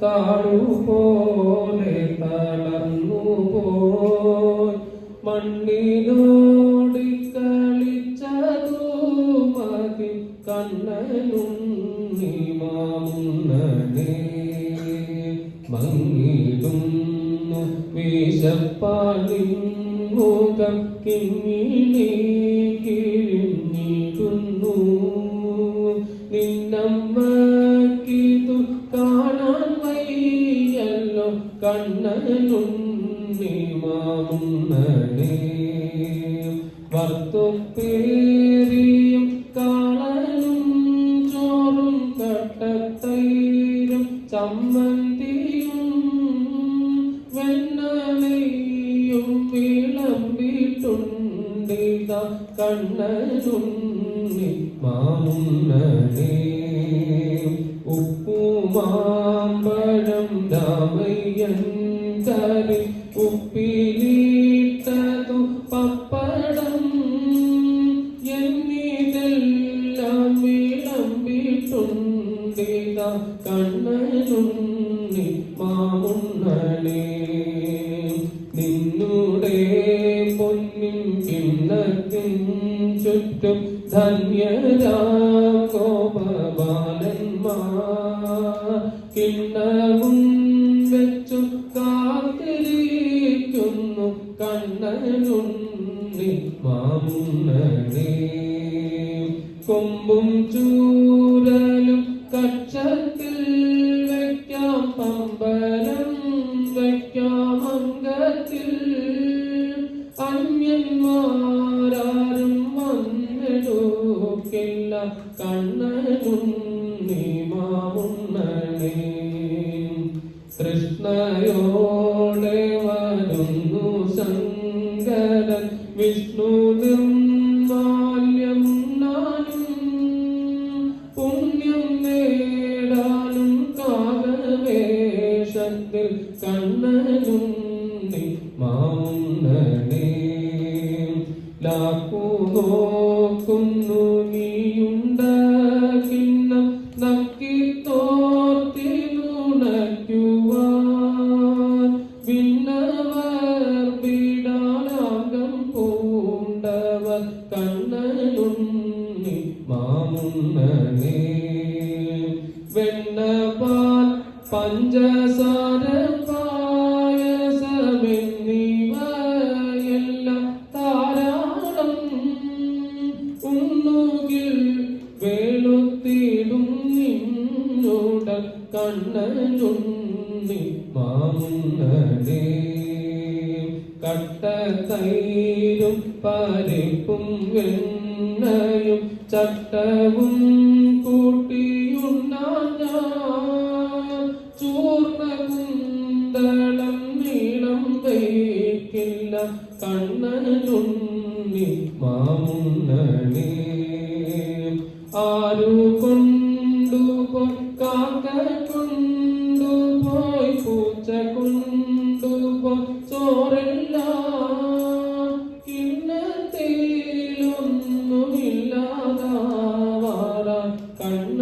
താഴുപോലെ തളർന്നു പോയി മണ്ണിനോടി കളിച്ചതു മതി കണ്ണനും മാമുന്നേ മങ്ങിടുന്നു വിശപ്പാലിൻ മുഖം കിങ്ങിണി കിഴിഞ്ഞിടുന്നു കണ്ണനുണ്ണി മാമുന്നേ വർത്തുപ്പേരിയും കാളനും ചോറും കട്ടത്തൈരും ചമ്മന്തിയും വെണ്ണനെയ്യും വിളമ്പിട്ടുണ്ടിത കണ്ണനുണ്ണി മാമുന്നേ ഉപ്പുമാമ്പഴം രാമയ്യൻ കറി ഉപ്പിലിട്ടതു പപ്പടം. എന്നിതെല്ലാം വിളമ്പിട്ടുണ്ടിത കണ്ണനുണ്ണി മാമുണ്ണേ നിന്നുടെ പൊന്നിൻ കിണ്ണത്തിൻ ചുറ്റും ധന്യരാം കിണ്ണവും വെച്ചു കാത്തിരിക്കുന്നു കണ്ണനുണ്ണി മാമുണ്ണേ കൊമ്പും ചൂരലും കക്ഷത്തിൽ വയ്ക്കാം. പമ്പരം വയ്ക്കാം അംഗത്തിൽ. അന്യന്മാരാരും വന്നിടോക്കില്ല. കണ്ണനുണ്ണി മാമുണ്ണേ കൃഷ്ണയോടെ വരുന്നു ശങ്കരൻ. വിഷ്ണു നിർമാല്യം നാനും പുണ്യം നേടാനും കാലവേഷത്തിൽ കണ്ണനുണ്ണി മാമുണ്ണേ ലാക്കു നീയുണ്ട മാമുണ്ണേ വെണ്ണപാൽ പഞ്ചസാര പായസമെന്നിവയെല്ലാം ധാരാളം ഉണ്ണുകിൽ വേളുത്തിടും നിന്നുടൻ കണ്ണനുണ്ണി മാമുന്നേ തൈരും പരിപ്പും വെണ്ണയും ചട്ടവും കൂട്ടിയുണ്ണാൻ ചൂർണ കുന്തളം നീളം വയ്ക്കില്ല കണ്ണനുണ്ണി മാമുണ്ണേ ആരു കൊണ്ടു കാക്ക കൊണ്ടുപോയി